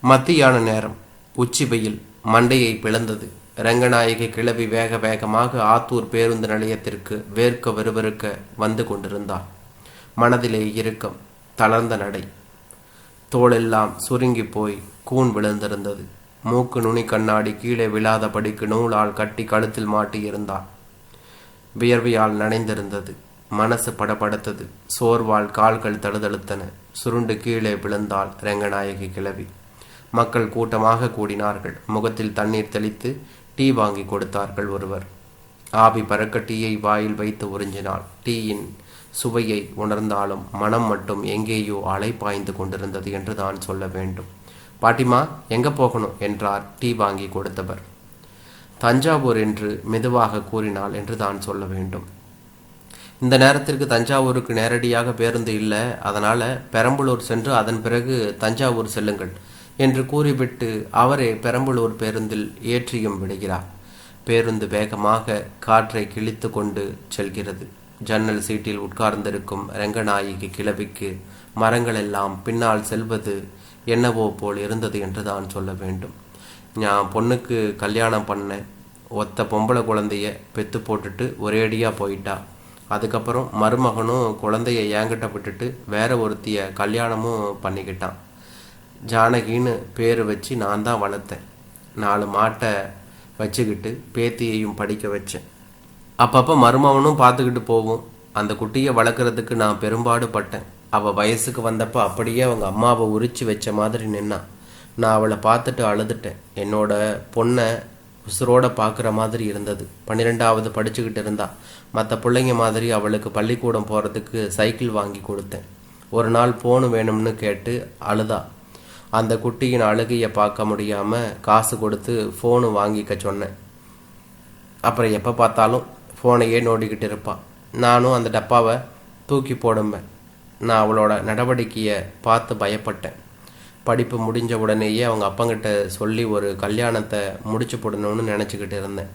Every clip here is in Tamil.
மத்தியான நேரம் உச்சி வெயில் மண்டையை பிளந்தது. ரங்கநாயகி கிளவி வேக வேகமாக ஆத்தூர் பேருந்து நிலையத்திற்கு வேர்க்க விறுவிறுக்க வந்து கொண்டிருந்தார் மனதிலே இறுக்கம் தளர்ந்த நடை. தோளெல்லாம் சுருங்கி போய் கூன் விழுந்திருந்தது. மூக்கு நுனி கண்ணாடி கீழே விழாதபடிக்கு நூலால் கட்டி கழுத்தில் மாட்டியிருந்தார் வியர்வையால் நனைந்திருந்தது. மனசு படபடத்தது. சோர்வால் கால்கள் தழுதழுத்தன. சுருண்டு கீழே விழுந்தாள் ரங்கநாயகி கிளவி. மக்கள் கூட்டமாக கூடினார்கள். முகத்தில் தண்ணீர் தெளித்து டீ வாங்கி கொடுத்தார்கள் ஒருவர். ஆவி பறக்க டீயை வாயில் வைத்து உறிஞ்சினாள். டீயின் சுவையை உணர்ந்தாலும் மனம் மட்டும் எங்கேயோ அலை பாய்ந்து கொண்டிருந்தது என்று தான் சொல்ல வேண்டும். பாட்டிமா எங்க போகணும்? என்றார் டீ வாங்கி கொடுத்தவர். தஞ்சாவூர் என்று மெதுவாக கூறினாள் என்று தான் சொல்ல வேண்டும். இந்த நேரத்திற்கு தஞ்சாவூருக்கு நேரடியாக பேருந்து இல்லை. அதனால் பெரம்பலூர் சென்று அதன் பிறகு தஞ்சாவூர் செல்லுங்கள். என்று கூறிவிட்டு அவரே பெரம்பலூர் பேருந்தில் ஏற்றியும் விடுகிறார். பேருந்து வேகமாக காற்றை கிழித்து கொண்டு செல்கிறது. ஜன்னல் சீட்டில் உட்கார்ந்திருக்கும் ரங்கநாயகி கிழவிக்கு மரங்களெல்லாம் பின்னால் செல்வது என்னவோ போல் இருந்தது என்று தான் சொல்ல வேண்டும். நான் பொண்ணுக்கு கல்யாணம் பண்ணேன் ஒத்த பொம்பளை குழந்தைய பெத்து போட்டுட்டு ஒரேடியாக போயிட்டா. அதுக்கப்புறம் மருமகனும் குழந்தைய ஏங்கிட்ட விட்டுட்டு வேற ஒருத்திய கல்யாணமும் பண்ணிக்கிட்டான். ஜானகின்னு பேர் வச்சு நான் தான் வளர்த்தேன். நாலு மாட்டை வச்சுக்கிட்டு பேத்தியையும் படிக்க வச்சேன். அப்பப்போ மருமகனும் பார்த்துக்கிட்டு போகும் அந்த குட்டியை வளர்க்குறதுக்கு நான் பெரும்பாடு பட்டேன் அவள் வயசுக்கு வந்தப்போ அப்படியே அவங்க அம்மாவை உரிச்சு வச்ச மாதிரி நின்னா. நான் அவளை பார்த்துட்டு அழுதுட்டேன். என்னோட பொண்ணை உசுரோட பார்க்குற மாதிரி இருந்தது. பன்னிரெண்டாவது படிச்சுக்கிட்டு இருந்தா. மற்ற பிள்ளைங்க மாதிரி அவளுக்கு பள்ளிக்கூடம் போகிறதுக்கு சைக்கிள் வாங்கி கொடுத்தேன். ஒரு நாள் ஃபோனு வேணும்னு கேட்டு அழுதா. அந்த குட்டியின் அழுகையை பார்க்க முடியாமல் காசு கொடுத்து ஃபோனு வாங்கிக்க சொன்னேன். அப்புறம் எப்போ பார்த்தாலும் ஃபோனையே நோண்டிக்கிட்டு இருப்பான் நானும் அந்த டப்பாவை தூக்கி போடும்பேன். நான் அவளோட நடவடிக்கையை பார்த்து பயப்பட்டேன். படிப்பு முடிஞ்ச உடனேயே அவங்க அப்பங்கிட்ட சொல்லி ஒரு கல்யாணத்தை முடிச்சு போடணும்னு நினச்சிக்கிட்டு இருந்தேன்.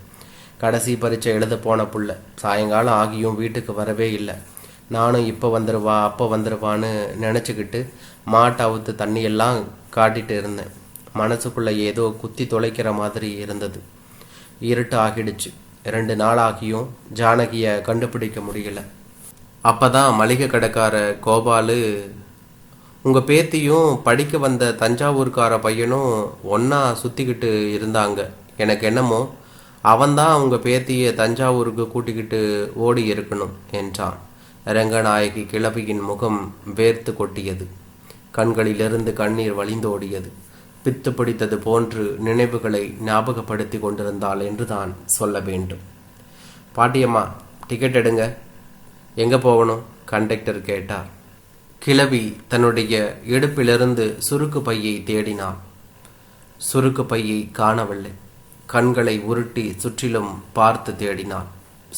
கடைசி பரீட்சை எழுத போன புள்ள. சாயங்காலம் ஆகியும் வீட்டுக்கு வரவே இல்லை. நானும் இப்போ வந்துடுவா அப்போ வந்துடுவான்னு நினச்சிக்கிட்டு மாட்டை அவுத்து தண்ணியெல்லாம் காட்டிட்டு இருந்தேன். மனசுக்குள்ளே ஏதோ குத்தி தொலைக்கிற மாதிரி இருந்தது. இருட்டு ஆகிடுச்சு. ரெண்டு நாளாகியும் ஜானகியை கண்டுபிடிக்க முடியல. அப்பதான் மளிகை கடைக்கார கோபாலு உங்கள் பேத்தியும் படிக்க வந்த தஞ்சாவூர்கார பையனும் ஒன்றா சுற்றிக்கிட்டு இருந்தாங்க. எனக்கு என்னமோ அவன்தான் உங்கள் பேத்தியை தஞ்சாவூருக்கு கூட்டிக்கிட்டு ஓடி இருக்கணும் என்றான். ரங்கநாயகி கிளவியின் முகம் வேர்த்து கொட்டியது. கண்களிலிருந்து கண்ணீர் வழிந்தோடியது. பித்து பிடித்தது போன்று நினைவுகளை ஞாபகப்படுத்தி கொண்டிருந்தாள் என்று தான் சொல்ல வேண்டும். பாட்டியம்மா டிக்கெட் எடுங்க. எங்கே போகணும்? கண்டக்டர் கேட்டார். கிழவி தன்னுடைய இடுப்பிலிருந்து சுருக்கு பையை தேடினாள். சுருக்கு பையை காணவில்லை. கண்களை உருட்டி சுற்றிலும் பார்த்து தேடினாள்.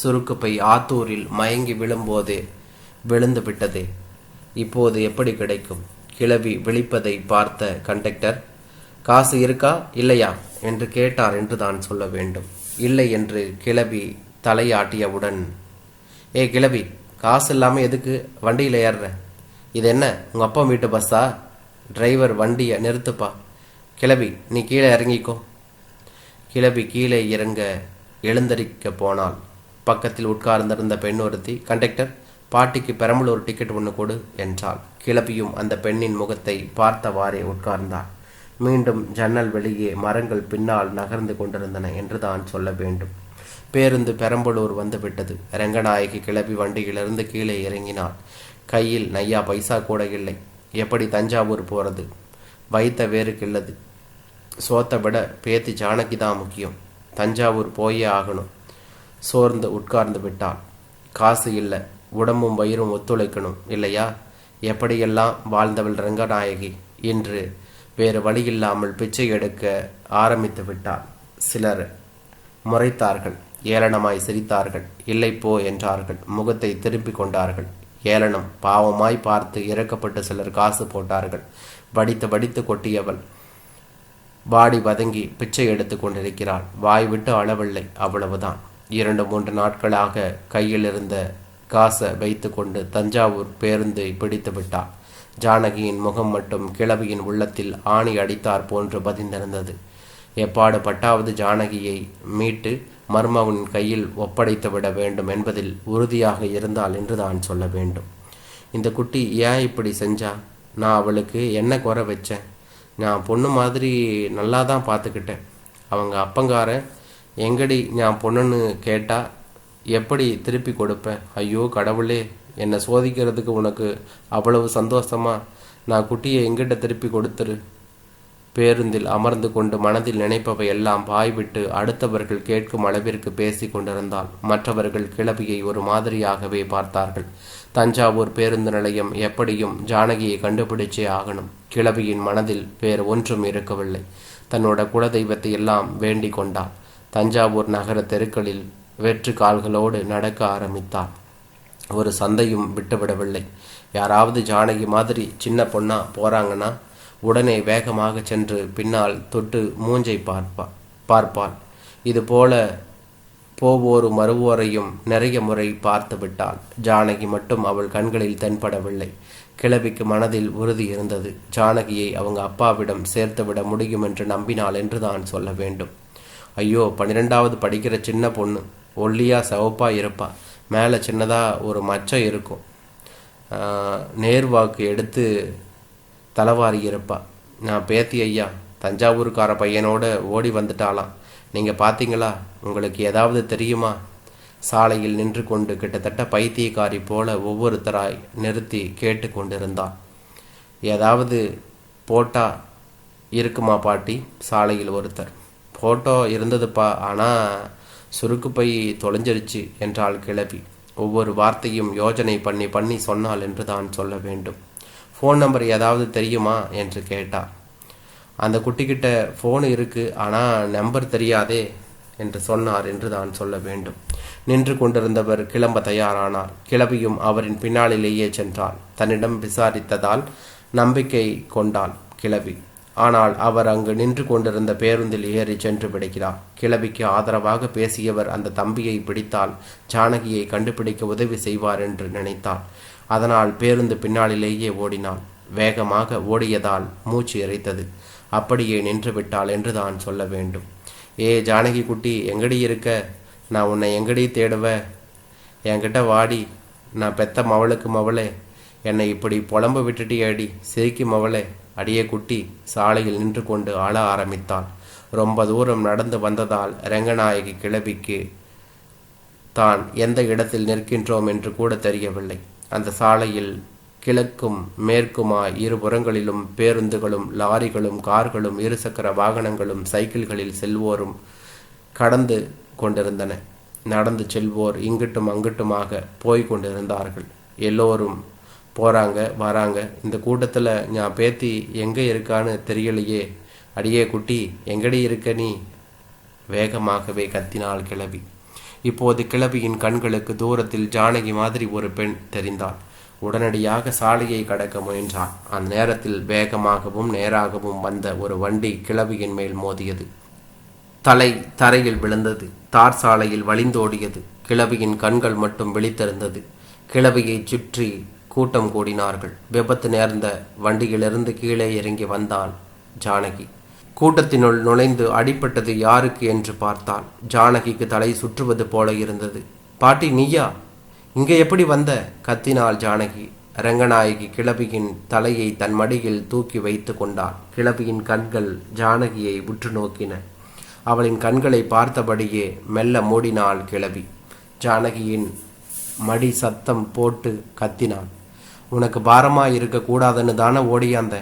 சுருக்கு பை ஆத்தூரில் மயங்கி விழும்போதே விழுந்து விட்டதே இப்போது எப்படி கிடைக்கும்? கிழவி விழிப்பதை பார்த்த கண்டக்டர் காசு இருக்கா? இல்லையா? என்று கேட்டார் என்று தான் சொல்ல வேண்டும். இல்லை என்று கிழவி தலையாட்டியவுடன் ஏ கிழவி காசு இல்லாமல் எதுக்கு? வண்டியில் ஏறுற இது என்ன? உங்கள் அப்பா வீட்டு பஸ்ஸா? டிரைவர் வண்டியை நிறுத்துப்பா. கிளவி நீ கீழே இறங்கிக்கோ. கிளவி கீழே இறங்க எழுந்தரிக்க போனாள். பக்கத்தில் உட்கார்ந்திருந்த பெண் ஒருத்தி கண்டக்டர் பாட்டிக்கு பெரம்பலூர் டிக்கெட் ஒன்று கொடு என்றாள். கிளப்பியும் அந்த பெண்ணின் முகத்தை பார்த்தவாறே உட்கார்ந்தாள். மீண்டும் ஜன்னல் வெளியே மரங்கள் பின்னால் நகர்ந்து கொண்டிருந்தன என்று தான் சொல்ல வேண்டும். பேருந்து பெரம்பலூர் வந்து விட்டது ரங்கநாயகி கிளப்பி வண்டியிலிருந்து கீழே இறங்கினாள். கையில் நையா பைசா கூட இல்லை. எப்படி தஞ்சாவூர் போகிறது வைத்த வேறு கிள்ளது சோத்தை விட பேத்தி ஜானகி தான் முக்கியம். தஞ்சாவூர் போயே ஆகணும். சோர்ந்து உட்கார்ந்து விட்டாள். காசு இல்லை. உடம்பும் வயிறும் ஒத்துழைக்கணும் இல்லையா? எப்படியெல்லாம் வாழ்ந்தவள் ரங்கநாயகி இன்று வேறு வழியில்லாமல் பிச்சை எடுக்க ஆரம்பித்து விட்டார் சிலர் முறைத்தார்கள் ஏளனமாய் சிரித்தார்கள் இல்லை போ என்றார்கள் முகத்தை திருப்பிக் கொண்டார்கள். ஏளனம் பாவமாய் பார்த்து இறக்கப்பட்ட சிலர் காசு போட்டார்கள். வடித்து வடித்து கொட்டியவள் வாடி வதங்கி பிச்சை எடுத்து கொண்டிருக்கிறாள். வாய் விட்டு அளவில்லை அவ்வளவுதான். இரண்டு மூன்று நாட்களாக கையில் இருந்த காசை வைத்து கொண்டு தஞ்சாவூர் பேருந்தை பிடித்து விட்டாள் ஜானகியின் முகம் மட்டும் கிழவியின் உள்ளத்தில் ஆணி அடித்தார் போன்று பதிந்திருந்தது. எப்பாடு பட்டாவது ஜானகியை மீட்டு மர்மவன் கையில் ஒப்படைத்து விட வேண்டும் என்பதில் உறுதியாக இருந்தால் என்று தான் சொல்ல வேண்டும். இந்த குட்டி ஏன் இப்படி செஞ்சா? நான் அவளுக்கு என்ன குறை வச்சேன் நான் பொண்ணு மாதிரி நல்லா தான் பார்த்துக்கிட்டேன். அவங்க அப்பங்காரன் எங்கடி நான் பொண்ணுன்னு கேட்டால் எப்படி திருப்பி கொடுப்பேன்? ஐயோ கடவுளே என்னை சோதிக்கிறதுக்கு உனக்கு அவ்வளவு சந்தோஷமா? நான் குட்டியை எங்கிட்ட திருப்பி கொடுத்துரு. பேருந்தில் அமர்ந்து கொண்டு மனதில் நினைப்பவை எல்லாம் பாய்விட்டு அடுத்தவர்கள் கேட்கும் அளவிற்கு பேசிக் கொண்டிருந்தால் மற்றவர்கள் கிளவியை ஒரு மாதிரியாகவே பார்த்தார்கள். தஞ்சாவூர் பேருந்து நிலையம் எப்படியும் ஜானகியை கண்டுபிடிச்சே ஆகணும். கிளவியின் மனதில் வேறு ஒன்றும் இருக்கவில்லை. தன்னோட குலதெய்வத்தை எல்லாம் வேண்டிக் கொண்டாள். தஞ்சாவூர் நகர தெருக்களில் வெற்று கால்களோடு நடக்க ஆரம்பித்தாள் ஒரு சந்தையும் விட்டுவிடவில்லை. யாராவது ஜானகி மாதிரி சின்ன பொண்ணா போறாங்கன்னா உடனே வேகமாக சென்று பின்னால் தொட்டு மூஞ்சை பார்ப்பா பார்ப்பாள். இது போல போவோரும் மறுவோரையும் நிறைய முறை பார்த்து விட்டாள். ஜானகி மட்டும் அவள் கண்களில் தென்படவில்லை. கிழவிக்கு மனதில் உறுதி இருந்தது. ஜானகியை அவங்க அப்பாவிடம் சேர்த்து விட முடியும் என்று நம்பினாள் என்று தான் சொல்ல வேண்டும். ஐயோ பன்னிரெண்டாவது படிக்கிற சின்ன பொண்ணு. ஒல்லியாக சவப்பாக இருப்பாள் மேலே சின்னதாக ஒரு மச்சம் இருக்கும். நேர்வாக்கு எடுத்து தலைவாரி இருப்பா. நான் பேத்தி ஐயா தஞ்சாவூர்கார பையனோட ஓடி வந்துட்டாலாம் நீங்கள் பார்த்தீங்களா உங்களுக்கு ஏதாவது தெரியுமா? சாலையில் நின்று கொண்டு கிட்டத்தட்ட பைத்தியக்காரி போல ஒவ்வொருத்தராய் நிறுத்தி கேட்டு கொண்டிருந்தாள் ஏதாவது போட்டா இருக்குமா பாட்டி? சாலையில் ஒருத்தர். ஃபோட்டோ இருந்ததுப்பா ஆனால் சுருக்கு தொலைஞ்சிருச்சு என்றாள் கிளவி. ஒவ்வொரு வார்த்தையும் யோஜனை பண்ணி பண்ணி சொன்னாள் என்று தான் சொல்ல வேண்டும். ஃபோன் நம்பர் ஏதாவது தெரியுமா? என்று கேட்டாள் அந்த குட்டிக்கிட்ட ஃபோன் இருக்குது ஆனால் நம்பர் தெரியாதே என்று சொன்னார் என்று தான் சொல்ல வேண்டும். நின்று கொண்டிருந்தவர் கிளம்ப தயாரானார். கிளவியும் அவரின் பின்னாளிலேயே சென்றாள். தன்னிடம் விசாரித்ததால் நம்பிக்கை கொண்டாள் கிளவி. ஆனால் அவர் அங்கு நின்று கொண்டிருந்த பேருந்தில் ஏறி சென்று பிடிக்கிறார் கிளவிக்கு ஆதரவாக பேசியவர் அந்த தம்பியை பிடித்தால் ஜானகியை கண்டுபிடிக்க உதவி செய்வார் என்று நினைத்தாள் அதனால் பேருந்து பின்னாளிலேயே ஓடினாள் வேகமாக ஓடியதால் மூச்சு இறைத்தது. அப்படியே நின்று விட்டாள் என்று தான் சொல்ல வேண்டும். ஏ ஜானகி குட்டி எங்கடி இருக்க? நான் உன்னை எங்கடி தேடுவ? என்கிட்ட வாடி. நான் பெத்த மவளுக்கு மவளே. என்னை இப்படி புலம்ப விட்டுட்டியேடி? சிரிக்கு மவளே. அடியே குட்டி சாலையில் நின்று கொண்டு அழ ஆரம்பித்தாள் ரொம்ப தூரம் நடந்து வந்ததால் ரங்கநாயகி கிளவிக்கு தான் எந்த இடத்தில் நிற்கின்றோம் என்று கூட தெரியவில்லை. அந்த சாலையில் கிழக்கும் மேற்குமாய் இருபுறங்களிலும் பேருந்துகளும் லாரிகளும் கார்களும் இருசக்கர வாகனங்களும் சைக்கிள்களில் செல்வோரும் கடந்து கொண்டிருந்தன. நடந்து செல்வோர் இங்கிட்டும் அங்கிட்டுமாக போய் கொண்டிருந்தார்கள். எல்லோரும் போகிறாங்க வராங்க. இந்த கூட்டத்தில் நான் பேத்தி எங்கே இருக்கான்னு தெரியலையே. அடியே குட்டி எங்கடி இருக்க நீ? வேகமாகவே கத்தினாள் கிளவி. இப்போது கிளவியின் கண்களுக்கு தூரத்தில் ஜானகி மாதிரி ஒரு பெண் தெரிந்தாள். உடனடியாக சாலையை கடக்க முயன்றான் அந்த நேரத்தில் வேகமாகவும் நேராகவும் வந்த ஒரு வண்டி கிளவியின் மேல் மோதியது. தலை தரையில் விழுந்தது. தார் சாலையில் வழிந்தோடியது. கிழவியின் கண்கள் மட்டும் விழித்திருந்தது. கிழவியைச் சுற்றி கூட்டம் கூடினார்கள். விபத்து நேர்ந்த வண்டியிலிருந்து கீழே இறங்கி வந்தாள் ஜானகி. கூட்டத்தினுள் நுழைந்து அடிபட்டது யாருக்கு என்று பார்த்தாள். ஜானகிக்கு தலை சுற்றுவது போல இருந்தது. பாட்டி நீயா? இங்கே எப்படி வந்த? கத்தினாள் ஜானகி. ரங்கநாயகி கிளபியின் தலையை தன் மடியில் தூக்கி வைத்து கொண்டாள். கிளபியின் கண்கள் ஜானகியை உற்று நோக்கின. அவளின் கண்களை பார்த்தபடியே மெல்ல மூடினாள் கிளபி ஜானகியின் மடி சத்தம் போட்டு கத்தினாள். உனக்கு பாரமாக இருக்கக்கூடாதுன்னு தானே ஓடியாந்த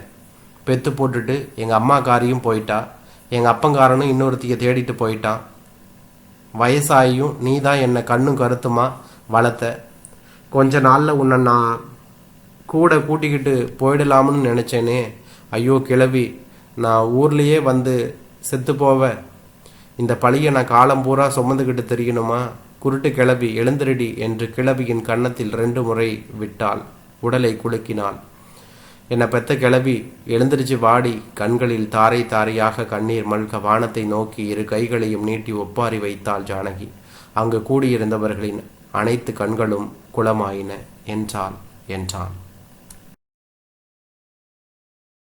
பெத்து போட்டுட்டு எங்கள் அம்மாக்காரியும் போயிட்டா. எங்கள் அப்பங்காரனும் இன்னொருத்திய தேடிட்டு போயிட்டான். வயசாகியும் நீ தான் என்னை கண்ணும் கருத்துமா வளர்த்த. கொஞ்ச நாளில் உன்னை நான் கூட கூட்டிக்கிட்டு போயிடலாம்னு நினச்சேனே. ஐயோ கிழவி நான் ஊர்லேயே வந்து செத்து போவேன் இந்த பழியை நான் காலம் பூரா சுமந்துக்கிட்டு தெரியணுமா குருட்டு கிளவி எழுந்திரடி என்று கிளவியின் கன்னத்தில் ரெண்டு முறை விட்டாள். உடலை குலுக்கினாள். என்னை பெத்த கிளவி எழுந்திருச்சு வாடி கண்களில் தாரை தாரையாக கண்ணீர் மல்க வானத்தை நோக்கி இரு கைகளையும் நீட்டி ஒப்பாரி வைத்தாள் ஜானகி. அங்கு கூடியிருந்தவர்களின் அனைத்து கண்களும் குளமாயின என்றாள் என்றான்.